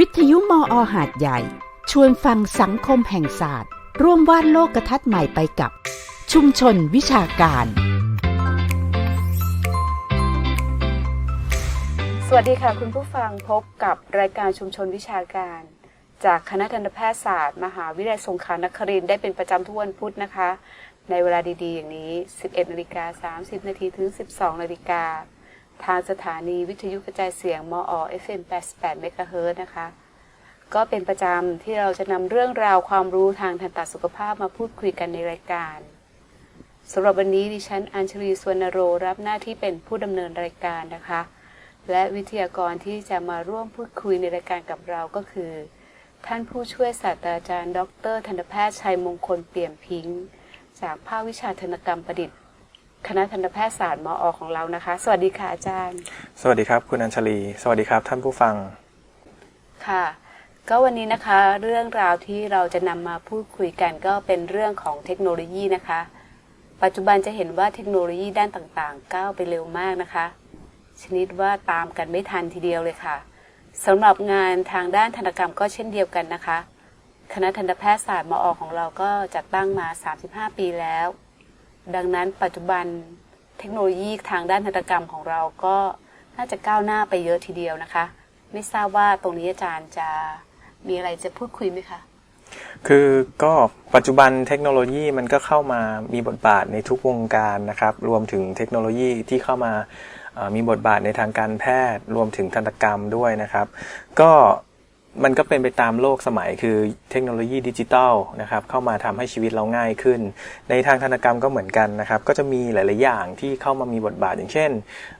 วิทยุมออหาดใหญ่ ชวนฟังสังคมแห่งศาสตร์ ร่วมวาดโลกทัศน์ใหม่ไปกับ ชุมชนวิชาการ สวัสดีค่ะคุณผู้ฟังพบกับรายการชุมชนวิชาการ จากคณะทันตแพทยศาสตร์ มหาวิทยาลัยสงขลานครินทร์ได้เป็นประจำทุกวันพุธนะคะ ในเวลาดีๆ อย่างนี้ 11นาฬิกา30นาทีถึง 12นาฬิกา ทางสถานีวิทยุกระจายเสียง มอ FM 88เมกะเฮิรตซ์นะคะ ก็เป็นประจำที่เราจะนำเรื่องราวความรู้ทางทันตสุขภาพมาพูดคุยกันในรายการสำหรับวันนี้ดิฉันอัญชลีสวนโรรับหน้าที่เป็นผู้ดำเนินรายการนะคะ และวิทยากรที่จะมาร่วมพูดคุยในรายการกับเราก็คือ ท่านผู้ช่วยศาสตราจารย์ ดร ทันตแพทย์ชัยมงคลเปี่ยมพิงค์ จากภาควิชาธนกรรมประดิษฐ์ คณะทันตแพทยศาสตร์มอของเรานะคะ สวัสดีค่ะอาจารย์ สวัสดีครับ คุณอัญชลี สวัสดีครับ ท่านผู้ฟังค่ะ ก็วันนี้นะคะเรื่องราวที่เราจะนำมาพูดคุยกันก็เป็นเรื่องของเทคโนโลยีนะคะ ปัจจุบันจะเห็นว่าเทคโนโลยีด้านต่างๆ ก้าวไปเร็วมากนะคะ ชนิดว่าตามกันไม่ทันทีเดียวเลยค่ะสำหรับงานทางด้านทันตกรรมก็เช่นเดียวกันนะคะ คณะทันตแพทยศาสตร์มอของเราก็จัดตั้งมา 35 ปีแล้ว ดังนั้นปัจจุบันเทคโนโลยีทางด้านทันตกรรมของเราก็น่าจะก้าวหน้าไปเยอะทีเดียวนะคะ ไม่ทราบว่าตรงนี้อาจารย์จะมีอะไรจะพูดคุยไหมคะคือก็ปัจจุบันเทคโนโลยีมันก็เข้ามามีบทบาทในทุกวงการนะครับ รวมถึงเทคโนโลยีที่เข้ามามีบทบาทในทางการแพทย์ รวมถึงทันตกรรมด้วยนะครับ ก็ มันก็เป็นไปตามโลกสมัยคือเทคโนโลยีดิจิทัลนะครับเข้ามาทำให้ชีวิตเราง่ายขึ้น ในทางทันกรรมก็เหมือนกันนะครับ ก็จะมีหลาย ๆ อย่างที่เข้ามามีบทบาทอย่างเช่น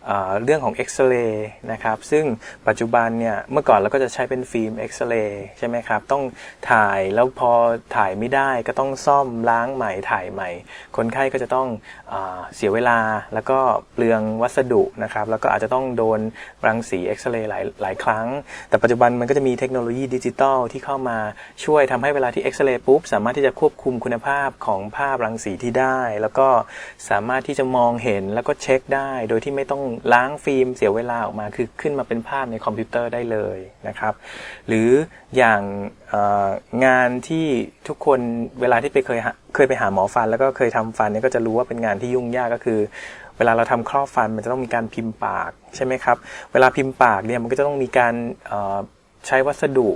เเรื่องของเอ็กซเรย์นะครับซึ่งปัจจุบันเนี่ยเมื่อก่อนเราก็จะใช้เป็นฟิล์มเอ็กซเรย์ใช่ไหมครับ ต้องถ่ายแล้วพอถ่ายไม่ได้ก็ต้องซ่อมล้างใหม่ถ่ายใหม่ คนไข้ก็จะต้องอเสียเวลาแล้วก็เปลืองวัสดุนะครับแล้วก็อาจจะต้องโดนรังสีเอ็กซเรย์หลายหลายครั้ง แต่ปัจจุบันมันก็จะมีเทคโนโลโลยีดิจิตอลที่เข้ามาช่วยทำให้เวลาที่เอ็กซเรย์ปุ๊บ สามารถที่จะควบคุมคุณภาพของภาพรังสีที่ได้ แล้วก็สามารถที่จะมองเห็นแล้วก็เช็คได้ โดยที่ไม่ต้องล้างฟิล์มเสียเวลาออกมาคือขึ้นมาเป็นภาพในคอมพิวเตอร์ได้เลยนะครับ หรืออย่างงานที่ทุกคนเวลาที่ไปเคยเคยไปหาหมอฟัน แล้วก็เคยทำฟันเนี่ยก็จะรู้ว่าเป็นงานที่ยุ่งยากก็คือเวลาเราทำครอบฟันมันจะต้องมีการพิมพ์ปากใช่ไหมครับ เวลาพิมพ์ปากเนี่ยมันก็จะต้องมีการ ใช้วัสดุ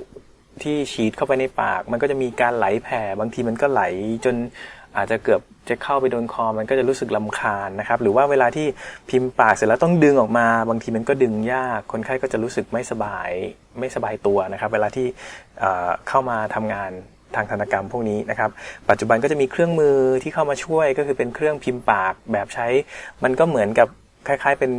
ที่ฉีดเข้าไปในปาก มันก็จะมีการไหลแผ่ บางทีมันก็ไหลจนอาจจะเกือบจะเข้าไปโดนคอมันก็จะรู้สึกลำคาญนะครับ หรือว่าเวลาที่พิมพ์ปากเสร็จแล้วต้องดึงออกมา บางทีมันก็ดึงยาก คนไข้ก็จะรู้สึกไม่สบายไม่สบายตัวนะครับ เวลาที่เเข้ามาทำงานทางธนกรรมพวกนี้นะครับ ปัจจุบันก็จะมีเครื่องมือที่เข้ามาช่วยก็คือเป็นเครื่องพิมพ์ปากแบบใช้ มันก็เหมือนกับคล้าย ๆ เป็น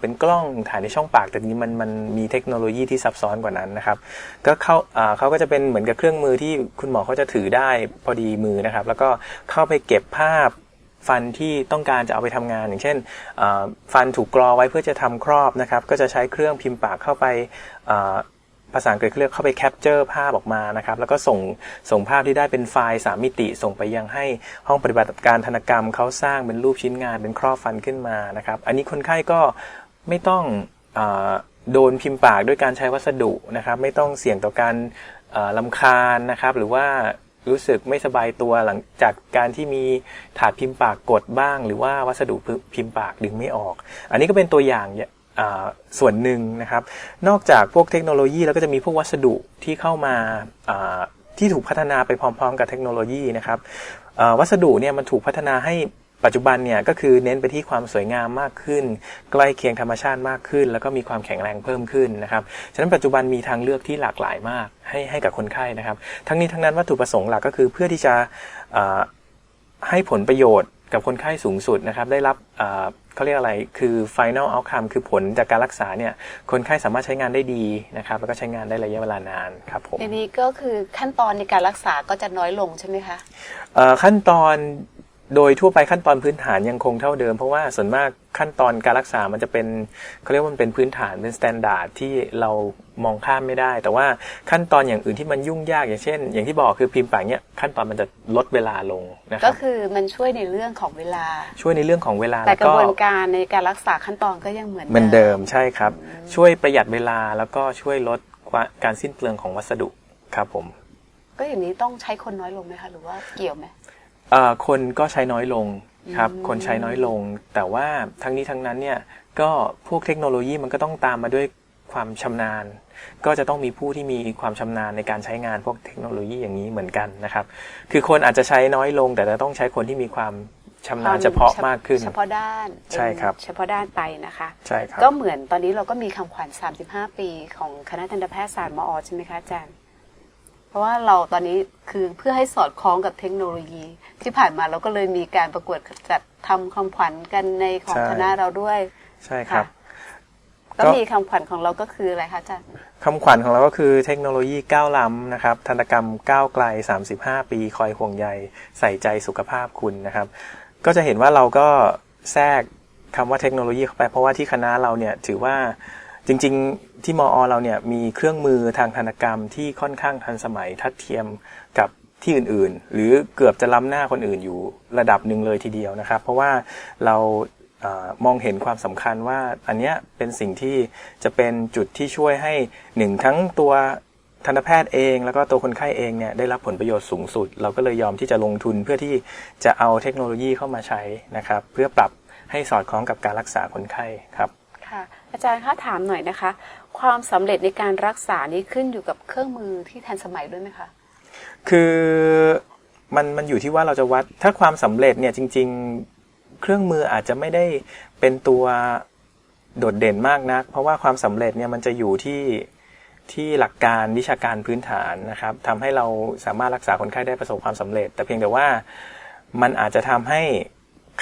เป็นกล้องถ่ายในช่องปาก แต่นี้มันมันมีเทคโนโลยีที่ซับซ้อนกว่านั้นนะครับ ก็เข้าเขาก็จะเป็นเหมือนกับเครื่องมือที่คุณหมอเขาจะถือได้พอดีมือนะครับ แล้วก็เข้าไปเก็บภาพฟันที่ต้องการจะเอาไปทำงาน อย่างเช่นฟันถูกกรอไว้เพื่อจะทำครอบนะครับ ก็จะใช้เครื่องพิมพ์ปากเข้าไป ภาษาอังกฤษเขาเรียกเข้าไปแคปเจอร์ภาพออกมานะครับ แล้วก็ส่งส่งภาพที่ได้เป็นไฟล์สามมิติ ส่งไปยังให้ห้องปฏิบัติการธนกรรมเขาสร้างเป็นรูปชิ้นงานเป็นครอบฟันขึ้นมานะครับ อันนี้คนไข้ก็ไม่ต้องอโดนพิมพ์ปากด้วยการใช้วัสดุนะครับ ไม่ต้องเสี่ยงต่อการลำคาญนะครับ หรือว่ารู้สึกไม่สบายตัวหลังจากการที่มีถาดพิมพ์ปากกดบ้าง หรือว่าวัสดุพิมพ์ปากดึงไม่ออก อันนี้ก็เป็นตัวอย่าง ส่วนหนึ่งนะครับ นอกจากพวกเทคโนโลยีแล้วก็จะมีพวกวัสดุที่เข้ามาที่ถูกพัฒนาไปพร้อม ๆ กับเทคโนโลยีนะครับวัสดุเนี่ยมันถูกพัฒนาให้ปัจจุบันเนี่ยก็คือเน้นไปที่ความสวยงามมากขึ้น ใกล้เคียงธรรมชาติมากขึ้น แล้วก็มีความแข็งแรงเพิ่มขึ้นนะครับฉะนั้นปัจจุบันมีทางเลือกที่หลากหลายมากให้ให้กับคนไข้นะครับ ทั้งนี้ทั้งนั้นวัตถุประสงค์หลักก็คือเพื่อที่จะให้ผลประโยชน์ กับคนไข้สูงสุดนะครับได้รับเอ่อเขาเรียกอะไรคือ final outcome คือผลจากการรักษาเนี่ยคนไข้สามารถใช้งานได้ดีนะครับแล้วก็ใช้งานได้ระยะเวลานานครับผมทีนี้ก็คือขั้นตอนในการรักษาก็จะน้อยลงใช่ไหมคะเอ่อขั้นตอนโดยทั่วไปขั้นตอนพื้นฐานยังคงเท่าเดิม เพราะว่าส่วนมาก ขั้นตอนการรักษามันจะเป็นเขาเรียกว่ามันเป็นพื้นฐานเป็นสแตนดาร์ดที่เรามองข้ามไม่ได้ แต่ว่าขั้นตอนอย่างอื่นที่มันยุ่งยากอย่างเช่น อย่างที่บอกคือพิมพ์ปากเนี่ยขั้นตอนมันจะลดเวลาลงนะคก็รับคือมันช่วยในเรื่องของเวลา ช่วยในเรื่องของเวลาแต่แล้วกระก็บวนการในการรักษาขั้นตอนก็ยังเหมือนเหมือนเดิมใช่ครับ ช่วยประหยัดเวลาแล้วก็ช่วยลดว่าการสิ้นเปลืองของวัสดุครับผม ก็อย่างนี้ต้องใช้คนน้อยลงไหมคะหรือว่าเกี่ยวไหมเอ่อคนก็ใช้น้อยลง ครับอืมคนใช้น้อยลง แต่ว่าทั้งนี้ทั้งนั้นเนี่ยก็พวกเทคโนโลยีมันก็ต้องตามมาด้วยความชำนาญ ก็จะต้องมีผู้ที่มีความชำนาญในการใช้งานพวกเทคโนโลยีอย่างนี้เหมือนกันนะครับ คือคนอาจจะใช้น้อยลง แต่จะต้องใช้คนที่มีความชำนาญเฉพาะมากขึ้น เฉพาะด้านใช่ครับ เฉพาะด้านไปนะคะ ใช่ครับ ก็เหมือนตอนนี้เราก็มีคำขวัญ 35 ปี ของคณะทันตแพทยศาสตร์มอใช่ไหมคะอาจารย์ เพราะว่าเราตอนนี้คือเพื่อให้สอดคล้องกับเทคโนโลยี ที่ผ่านมาเราก็เลยมีการประกวดจัดทำคำขวัญกันในของใช่คณะเราด้วย ใช่ครับก็ก็มีคำขวัญของเราก็คืออะไรคะอาจารย์คำขวัญของเราก็คือเทคโนโลยีก้าวล้ำนะครับทันตกรรมก้าวไกล 35 ปีคอยห่วงใยใส่ใจสุขภาพคุณนะครับ ก็จะเห็นว่าเราก็แทรกคำว่าเทคโนโลยีเข้าไปเพราะว่าที่คณะเราเนี่ยถือว่า จริงๆที่มอเราเนี่ยมีเครื่องมือทางทันกรรมที่ค่อนข้างทันสมัยทัดเทียมกับที่อื่นๆ หรือเกือบจะล้ำหน้าคนอื่นอยู่ระดับหนึ่งเลยทีเดียวนะครับ เพราะว่าเราอมองเห็นความสำคัญว่าอันเนี้ยเป็นสิ่งที่จะเป็นจุดที่ช่วยให้หนึ่งทั้งตัวทันตแพทย์เอง แล้วก็ตัวคนไข้เองเนี่ยได้รับผลประโยชน์สูงสุด เราก็เลยยอมที่จะลงทุนเพื่อที่จะเอาเทคโนโลยีเข้ามาใช้นะครับ เพื่อปรับให้สอดคล้องกับการรักษาคนไข้ครับค่ะ อาจารย์คะถามหน่อยนะคะ ความสำเร็จในการรักษานี้ขึ้นอยู่กับเครื่องมือที่ทันสมัยด้วยไหมคะ คือมันมันอยู่ที่ว่าเราจะวัด ถ้าความสำเร็จเนี่ยจริง ๆ เครื่องมืออาจจะไม่ได้เป็นตัวโดดเด่นมากนัก เพราะว่าความสำเร็จเนี่ยมันจะอยู่ที่ที่หลักการวิชาการพื้นฐานนะครับทำให้เราสามารถรักษาคนไข้ได้ประสบความสำเร็จ แต่เพียงแต่ว่ามันอาจจะทำให้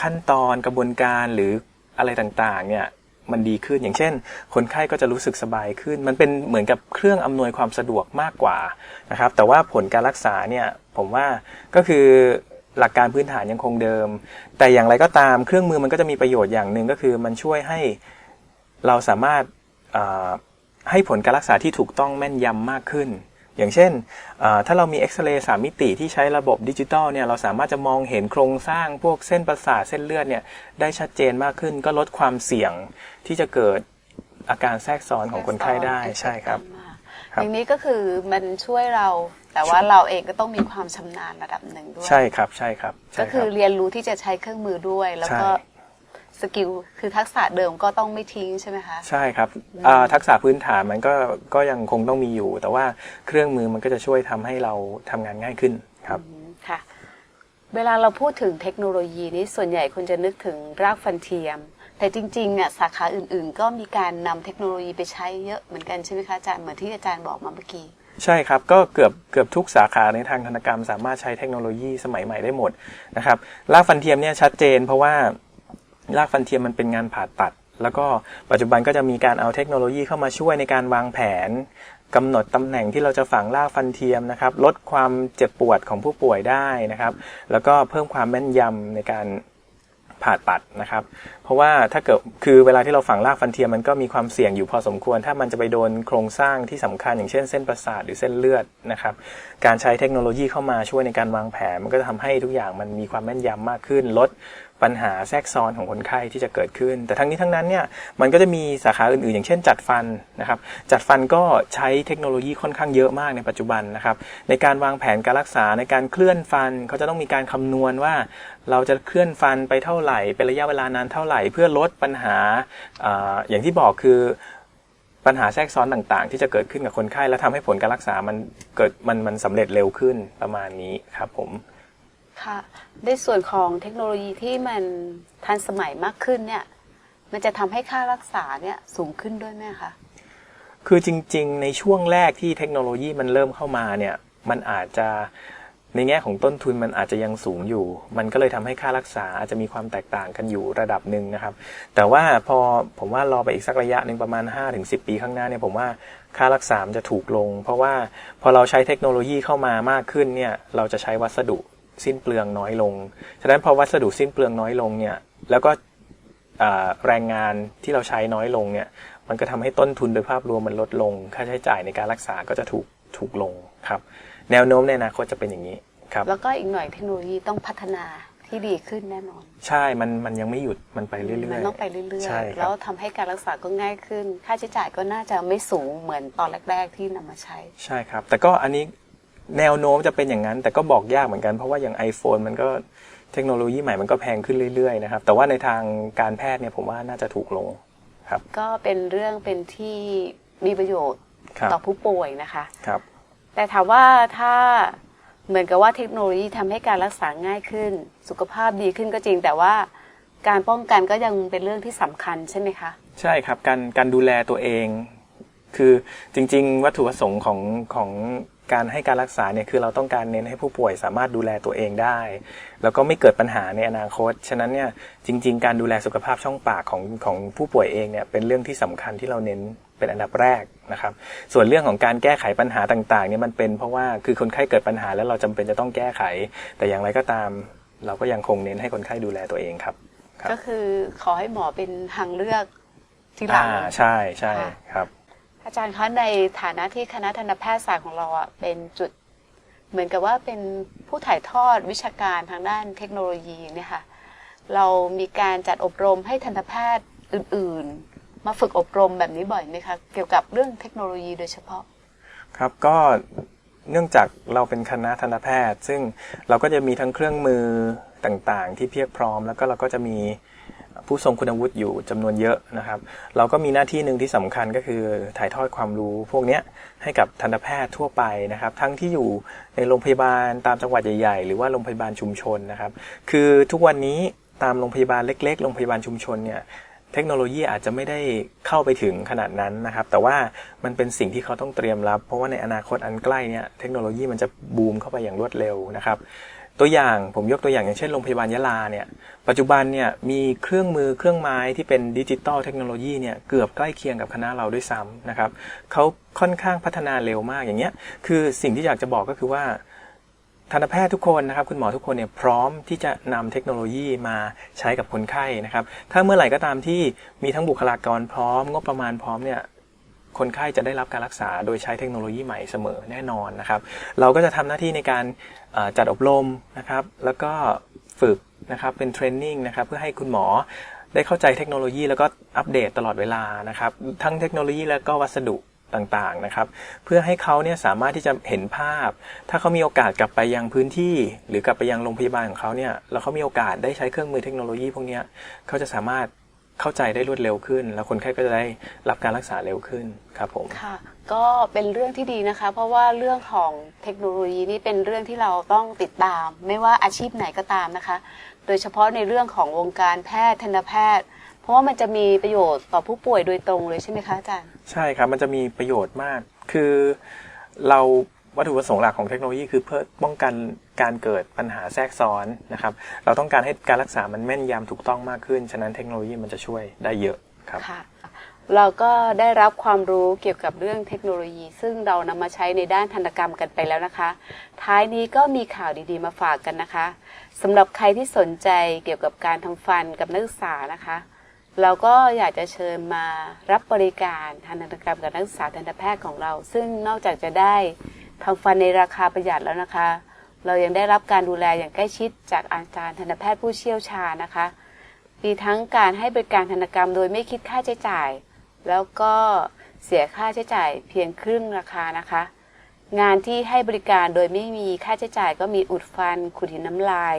ขั้นตอนกระบวนการหรืออะไรต่างๆ เนี่ย มันดีขึ้น อย่างเช่น คนไข้ก็จะรู้สึกสบายขึ้น มันเป็นเหมือนกับเครื่องอำนวยความสะดวกมากกว่านะครับแต่ว่าผลการรักษาเนี่ยผมว่าก็คือหลักการพื้นฐานยังคงเดิม แต่อย่างไรก็ตามเครื่องมือมันก็จะมีประโยชน์อย่างหนึ่งก็คือมันช่วยให้เราสามารถให้ผลการรักษาที่ถูกต้องแม่นยำมากขึ้น อย่างเช่นอ่าถ้าเรามีเอ็กซเรย์สามมิติที่ใช้ระบบดิจิตอลเนี่ยเราสามารถจะมองเห็นโครงสร้างพวกเส้นประสาทเส้นเลือดเนี่ยได้ชัดเจนมากขึ้น ก็ลดความเสี่ยงที่จะเกิดอาการแทรกซ้อนของคนไข้ได้ใช่ครับครับอย่างนี้ก็คือมันช่วยเรา แต่ว่าเราเองก็ต้องมีความชำนาญระดับหนึ่งด้วย ใช่ครับใช่ครับใช่ก็รับคือเรียนรู้ที่จะใช้เครื่องมือด้วย แล้วก็ใช่ สกิลคือทักษะเดิมก็ต้องไม่ทิ้งใช่ไหมคะ ใช่ครับอ่าทักษะพื้นฐานมันก็ก็ยังคงต้องมีอยู่ แต่ว่าเครื่องมือมันก็จะช่วยทำให้เราทำงานง่ายขึ้นครับอืมค่ะเวลาเราพูดถึงเทคโนโลยีนี้ส่วนใหญ่คนจะนึกถึงรากฟันเทียม แต่จริงๆอะสาขาอื่นๆ ก็มีการนำเทคโนโลยีไปใช้เยอะเหมือนกันใช่ไหมคะอาจารย์เหมือนที่อาจารย์บอกมาเมื่อกี้ใช่ครับ ก็เกือบเกือบทุกสาขาในทางธนกรรม สามารถใช้เทคโนโลยีสมัยใหม่ได้หมดนะครับรากฟันเทียมเนี่ยชัดเจนเพราะว่า รากฟันเทียมมันเป็นงานผ่าตัด แล้วก็ปัจจุบันก็จะมีการเอาเทคโนโลยีเข้ามาช่วยในการวางแผนกำหนดตำแหน่งที่เราจะฝังรากฟันเทียมนะครับ ลดความเจ็บปวดของผู้ป่วยได้นะครับ แล้วก็เพิ่มความแม่นยำในการผ่าตัดนะครับ เพราะว่าถ้าเกิดคือเวลาที่เราฝังรากฟันเทียมมันก็มีความเสี่ยงอยู่พอสมควร ถ้ามันจะไปโดนโครงสร้างที่สำคัญ อย่างเช่นเส้นประสาทหรือเส้นเลือดนะครับ การใช้เทคโนโลยีเข้ามาช่วยในการวางแผน มันก็จะทำให้ทุกอย่างมันมีความแม่นยำมากขึ้น ลด ปัญหาแทรกซ้อนของคนไข้ที่จะเกิดขึ้น แต่ทั้งนี้ทั้งนั้นเนี่ยมันก็จะมีสาขาอื่นๆ อย่างเช่นจัดฟันนะครับจัดฟันก็ใช้เทคโนโลยีค่อนข้างเยอะมากในปัจจุบันนะครับในการวางแผนการรักษาในการเคลื่อนฟันเขาจะต้องมีการคำนวณว่า เราจะเคลื่อนฟันไปเท่าไหร่เป็นระยะเวลานานเท่าไหร่ เพื่อลดปัญหาออย่างที่บอกคือปัญหาแทรกซ้อนต่างๆ ที่จะเกิดขึ้นกับคนไข้และทำให้ผลการรักษามันเกิดมันมันสำเร็จเร็วขึ้นประมาณนี้ครับผม ค่ะ ในส่วนของเทคโนโลยีที่มันทันสมัยมากขึ้นเนี่ย มันจะทำให้ค่ารักษาเนี่ยสูงขึ้นด้วยไหมคะ คือจริงๆ ในช่วงแรกที่เทคโนโลยีมันเริ่มเข้ามาเนี่ย มันอาจจะในแง่ของต้นทุนมันอาจจะยังสูงอยู่ มันก็เลยทำให้ค่ารักษาอาจจะมีความแตกต่างกันอยู่ระดับหนึ่งนะครับ แต่ว่าพอผมว่ารอไปอีกสักระยะหนึ่งประมาณ 5-10 ปีข้างหน้าเนี่ยผมว่าค่ารักษามันจะถูกลง เพราะว่าพอเราใช้เทคโนโลยีเข้ามามากขึ้นเนี่ยเราจะใช้วัสดุ สิ้นเปลืองน้อยลง ฉะนั้นพอวัสดุสิ้นเปลืองน้อยลงเนี่ย แล้วก็อ่าแรงงานที่เราใช้น้อยลงเนี่ย มันก็ทำให้ต้นทุนโดยภาพรวมมันลดลง ค่าใช้จ่ายในการรักษาก็จะถูกถูกลงครับ แนวโน้มในอนาคตจะเป็นอย่างนี้ครับ แล้วก็อีกหน่อยเทคโนโลยีต้องพัฒนาที่ดีขึ้นแน่นอน ใช่ มันมันยังไม่หยุด มันไปเรื่อยๆ มันต้องไปเรื่อยใช่ๆครับแล้วทำให้การรักษาก็ง่ายขึ้น ค่าใช้จ่ายก็น่าจะไม่สูงเหมือนตอนแรก ๆ ที่นำมาใช้ ใช่ครับ แต่ก็อันนี้ แนวโน้มจะเป็นอย่างนั้น แต่ก็บอกยากเหมือนกันเพราะว่าอย่าง iPhone มันก็เทคโนโลยีใหม่มันก็แพงขึ้นเรื่อยๆนะครับ แต่ว่าในทางการแพทย์เนี่ยผมว่าน่าจะถูกลงครับ ก็เป็นเรื่องเป็นที่มีประโยชน์ครับต่อผู้ป่วยนะคะครับ แต่ถามว่าถ้าเหมือนกับว่าเทคโนโลยีทำให้การรักษาง่ายขึ้น สุขภาพดีขึ้นก็จริง แต่ว่าการป้องกันก็ยังเป็นเรื่องที่สำคัญใช่ไหมคะ ใช่ครับ การการดูแลตัวเอง คือจริง ๆ วัตถุประสงค์ของของ การให้การรักษาเนี่ยคือเราต้องการเน้นให้ผู้ป่วยสามารถดูแลตัวเองได้ แล้วก็ไม่เกิดปัญหาในอนาคต ฉะนั้นเนี่ยจริง ๆ การดูแลสุขภาพช่องปากของของผู้ป่วยเองเนี่ยเป็นเรื่องที่สำคัญที่เราเน้นเป็นอันดับแรกนะครับ ส่วนเรื่องของการแก้ไขปัญหาต่างๆเนี่ยมันเป็นเพราะว่าคือคนไข้เกิดปัญหาแล้วเราจำเป็นจะต้องแก้ไข แต่อย่างไรก็ตาม เราก็ยังคงเน้นให้คนไข้ดูแลตัวเองครับครับก็คือขอให้หมอเป็นทางเลือกที่หลัอ่างใช่ใช่ค่ะครับ อาจารย์คะในฐานะที่คณะทันตแพทยศาสตร์ของเราอะเป็นจุดเหมือนกับว่าเป็นผู้ถ่ายทอดวิชาการทางด้านเทคโนโลยีเนี่ยค่ะเรามีการจัดอบรมให้ทันตแพทย์อื่น ๆ มาฝึกอบรมแบบนี้บ่อยไหมคะเกี่ยวกับเรื่องเทคโนโลยีโดยเฉพาะ ครับก็เนื่องจากเราเป็นคณะทันตแพทย์ ซึ่งเราก็จะมีทั้งเครื่องมือต่างๆ ที่เพียบพร้อม แล้วก็เราก็จะมี ผู้ทรงคุณวุฒิอยู่จำนวนเยอะนะครับ เราก็มีหน้าที่หนึ่งที่สำคัญก็คือถ่ายทอดความรู้พวกนี้ให้กับทันตแพทย์ทั่วไปนะครับ ทั้งที่อยู่ในโรงพยาบาลตามจังหวัดใหญ่ ๆ หรือว่าโรงพยาบาลชุมชนนะครับ คือทุกวันนี้ตามโรงพยาบาลเล็ก ๆ โรงพยาบาลชุมชนเนี่ยเทคโนโลยีอาจจะไม่ได้เข้าไปถึงขนาดนั้นนะครับ แต่ว่ามันเป็นสิ่งที่เขาต้องเตรียมรับ เพราะว่าในอนาคตอันใกล้เนี่ยเทคโนโลยีมันจะบูมเข้าไปอย่างรวดเร็วนะครับ ตัวอย่างผมยกตัวอย่างอย่างเช่นโรงพยาบาลยะลาเนี่ยปัจจุบันเนี่ยมีเครื่องมือเครื่องไม้ที่เป็นดิจิตอลเทคโนโลยีเนี่ยเกือบใกล้เคียงกับคณะเราด้วยซ้ำนะครับเขาค่อนข้างพัฒนาเร็วมากอย่างเงี้ยคือสิ่งที่อยากจะบอกก็คือว่าทันตแพทย์ทุกคนนะครับคุณหมอทุกคนเนี่ยพร้อมที่จะนำเทคโนโลยีมาใช้กับคนไข้นะครับ ถ้าเมื่อไหร่ก็ตามที่มีทั้งบุคลากรพร้อม งบประมาณพร้อมเนี่ยคนไข้จะได้รับการรักษาโดยใช้เทคโนโลยีใหม่เสมอแน่นอนนะครับ เราก็จะทำหน้าที่ในการ จัดอบรมนะครับ แล้วก็ฝึกนะครับเป็นเทรนนิ่งนะครับเพื่อให้คุณหมอได้เข้าใจเทคโนโลยีแล้วก็อัปเดตตลอดเวลานะครับ ทั้งเทคโนโลยีแล้วก็วัสดุต่างๆนะครับ เพื่อให้เขาเนี่ยสามารถที่จะเห็นภาพ ถ้าเขามีโอกาสกลับไปยังพื้นที่ หรือกลับไปยังโรงพยาบาลของเขาเนี่ยแล้วเขามีโอกาสได้ใช้เครื่องมือเทคโนโลยีพวกนี้เขาจะสามารถ เข้าใจได้รวดเร็วขึ้น แล้วคนไข้ก็จะได้รับการรักษาเร็วขึ้นครับผมค่ะ ก็เป็นเรื่องที่ดีนะคะ เพราะว่าเรื่องของเทคโนโลยีนี่เป็นเรื่องที่เราต้องติดตาม ไม่ว่าอาชีพไหนก็ตามนะคะ โดยเฉพาะในเรื่องของวงการแพทย์ทันตแพทย์ เพราะว่ามันจะมีประโยชน์ต่อผู้ป่วยโดยตรงเลยใช่ไหมคะอาจารย์ใช่ครับมันจะมีประโยชน์มาก คือเราวัตถุประสงค์หลักของเทคโนโลยีคือเพื่อป้องกัน การเกิดปัญหาแทรกซ้อนนะครับ เราต้องการให้การรักษามันแม่นยำถูกต้องมากขึ้น ฉะนั้นเทคโนโลยีมันจะช่วยได้เยอะครับเราก็ได้รับความรู้เกี่ยวกับเรื่องเทคโนโลยี ซึ่งเรานำมาใช้ในด้านทันตกรรมกันไปแล้วนะคะ ท้ายนี้ก็มีข่าวดีๆมาฝากกันนะคะสำหรับใครที่สนใจเกี่ยวกับการทำฟันกับนักศึกษานะคะ เราก็อยากจะเชิญมารับบริการทันตกรรมกับนักศึกษาทันตแพทย์ของเรา ซึ่งนอกจากจะได้ทำฟันในราคาประหยัดแล้วนะคะ เรายังได้รับการดูแลอย่างใกล้ชิดจากอาจารย์ทันตแพทย์ผู้เชี่ยวชาญนะคะ มีทั้งการให้บริการทันตกรรมโดยไม่คิดค่าใช้จ่าย แล้วก็เสียค่าใช้จ่ายเพียงครึ่งราคานะคะ งานที่ให้บริการโดยไม่มีค่าใช้จ่ายก็มีอุดฟัน ขุดหินน้ำลาย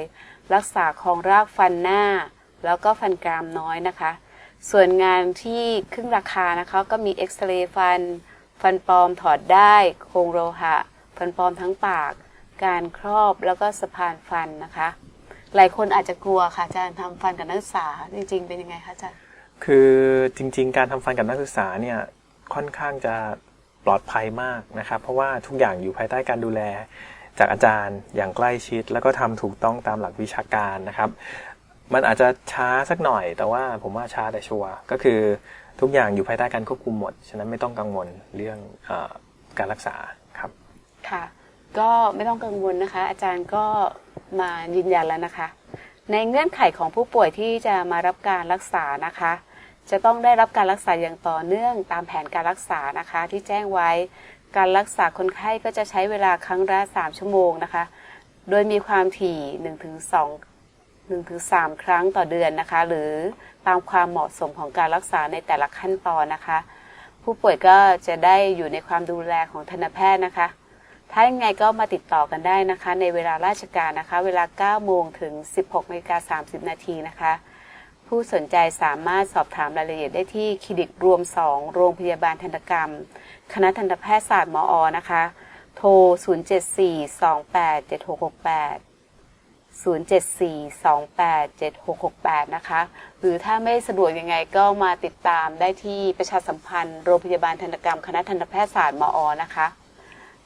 รักษาคองรากฟันหน้า แล้วก็ฟันกรามน้อยนะคะ ส่วนงานที่ครึ่งราคานะคะก็มีเอ็กซเรย์ฟัน ฟันปลอมถอดได้ โครงโลหะ ฟันปลอมทั้งปาก การครอบแล้วก็สะพานฟันนะคะ หลายคนอาจจะกลัวค่ะอาจารย์ทำฟันกับนักศึกษาจริง ๆ เป็นยังไงคะอาจารย์คือจริง ๆ การทำฟันกับนักศึกษาเนี่ยค่อนข้างจะปลอดภัยมากนะครับ เพราะว่าทุกอย่างอยู่ภายใต้การดูแล จากอาจารย์อย่างใกล้ชิด แล้วก็ทำถูกต้องตามหลักวิชาการนะครับ มันอาจจะช้าสักหน่อย แต่ว่าผมว่าช้าแต่ชัวร์ก็คือทุกอย่างอยู่ภายใต้การควบคุมหมด ฉะนั้นไม่ต้องกังวลเรื่องเออการรักษาครับ ค่ะ ก็ไม่ต้องกังวลนะคะ อาจารย์ก็มายืนยันแล้วนะคะ ในเงื่อนไขของผู้ป่วยที่จะมารับการรักษานะคะ จะต้องได้รับการรักษาอย่างต่อเนื่องตามแผนการรักษานะคะ ที่แจ้งไว้การรักษาคนไข้ก็จะใช้เวลาครั้งละ3ชั่วโมงนะคะ โดยมีความถี่1-2 1-3 ครั้งต่อเดือนนะคะ หรือตามความเหมาะสมของการรักษาในแต่ละขั้นตอนนะคะ ผู้ป่วยก็จะได้อยู่ในความดูแลของทันตแพทย์นะคะ ถ้ายังไงก็มาติดต่อกันได้นะคะ ในเวลาราชการนะคะ เวลา 9 โมงถึง 16นาฬิกา30 นาทีนะคะ ผู้สนใจสามารถสอบถามรายละเอียดได้ที่คลินิกรวม 2 โรงพยาบาลทันตกรรม คณะทันตแพทยศาสตร์มอนะคะ โทร 074-28-7668 074-28-7668 นะคะ หรือถ้าไม่สะดวกยังไงก็มาติดตามได้ที่ประชาสัมพันธ์โรงพยาบาลทันตกรรม คณะทันตแพทยศาสตร์มอนะคะ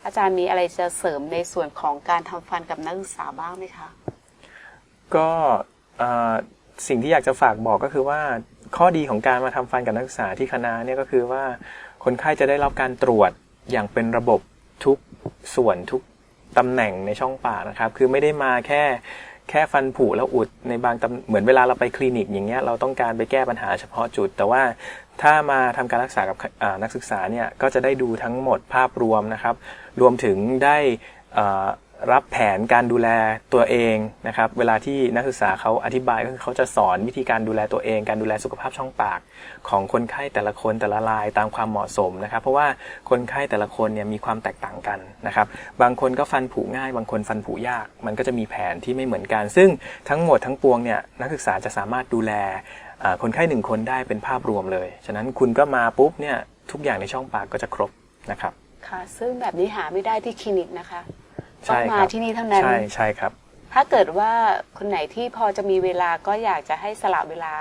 อาจารย์มีอะไรจะเสริมในส่วนของการทำฟันกับนักศึกษาบ้างไหมคะ ก็สิ่งที่อยากจะฝากบอกก็คือว่าข้อดีของการมาทำฟันกับนักศึกษาที่คณะเนี่ยก็คือว่าคนไข้จะได้รับการตรวจอย่างเป็นระบบทุกส่วนทุกตำแหน่งในช่องปากนะครับ คือไม่ได้มาแค่ แค่ฟันผุแล้วอุดในบางตำเหมือนเวลาเราไปคลินิกอย่างเงี้ยเราต้องการไปแก้ปัญหาเฉพาะจุด แต่ว่าถ้ามาทำการรักษากับนักศึกษาเนี่ยก็จะได้ดูทั้งหมดภาพรวมนะครับ รวมถึงได้อ่อ รับแผนการดูแลตัวเองนะครับ เวลาที่นักศึกษาเขาอธิบายก็คือเขาจะสอนวิธีการดูแลตัวเอง การดูแลสุขภาพช่องปาก ของคนไข้แต่ละคนแต่ละรายตามความเหมาะสมนะครับ เพราะว่าคนไข้แต่ละคนเนี่ยมีความแตกต่างกันนะครับ บางคนก็ฟันผุง่าย บางคนฟันผุยาก มันก็จะมีแผนที่ไม่เหมือนกัน ซึ่งทั้งหมดทั้งปวงเนี่ยนักศึกษาจะสามารถดูแลคนไข้หนึ่งคนได้เป็นภาพรวมเลย ฉะนั้นคุณก็มาปุ๊บเนี่ยทุกอย่างในช่องปากก็จะครบนะครับ ค่ะ ซึ่งแบบนี้หาไม่ได้ที่คลินิกนะคะ ต้องคมารับที่นี่เท่านั้น ใช่ใช่ครับ ถ้าเกิดว่าคนไหนที่พอจะมีเวลาก็อยากจะให้สละเวลา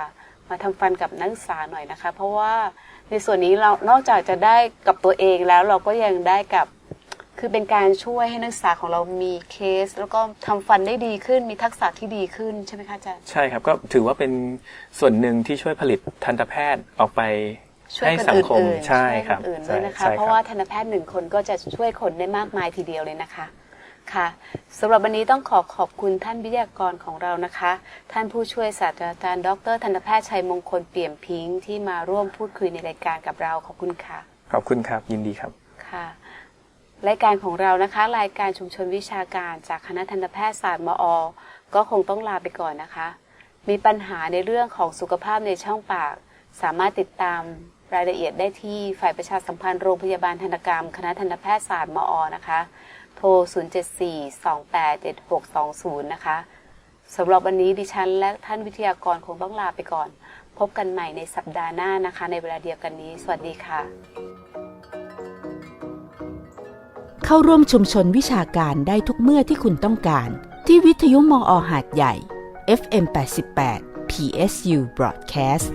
มาทำฟันกับนักศึกษาหน่อยนะคะ เพราะว่าในส่วนนี้เรานอกจากจะได้กับตัวเองแล้วเราก็ยังได้กับคือเป็นการช่วยให้นักศึกษาของเรามีเคส แล้วก็ทำฟันได้ดีขึ้นมีทักษะที่ดีขึ้นใช่ไหมคะอาจารย์ใช่ครับก็ถือว่าเป็นส่วนหนึ่งที่ช่วยผลิตทันตแพทย์ออกไปช่วยให้คนสังคมอื่นๆใช่วยครับนอื่นใช่ด้วยนะคะใช่เพราะว่าทันตแพทย์หนึ่งคนก็จะช่วยคนได้มากมายทีเดียวเลยนะคะ ค่ะสำหรับวันนี้ต้องขอขอบคุณท่านวิทยากรของเรานะคะ ท่านผู้ช่วยศาสตราจารย์ ดรทันตแพทย์ชัยมงคลเปี่ยมพิงค์ที่มาร่วมพูดคุยในรายการกับเราขอบคุณค่ะ ขอบคุณครับ ยินดีครับค่ะรายการของเรานะคะ รายการชุมชนวิชาการจากคณะทันตแพทยศาสตร์มอ ก็คงต้องลาไปก่อนนะคะ มีปัญหาในเรื่องของสุขภาพในช่องปาก สามารถติดตามรายละเอียดได้ที่ฝ่ายประชาสัมพันธ์โรงพยาบาลทันตกรรม คณะทันตแพทยศาสตร์มอนะคะโท ร 074-287620 นะคะสำหรับวันนี้ดิฉันและท่านวิทยากรคงต้องลาไปก่อน พบกันใหม่ในสัปดาห์หน้านะคะ ในเวลาเดียวกันนี้ สวัสดีค่ะ เข้าร่วมชุมชนวิชาการได้ทุกเมื่อที่คุณต้องการ ที่วิทยุมออหาดใหญ่ FM 88 PSU Broadcast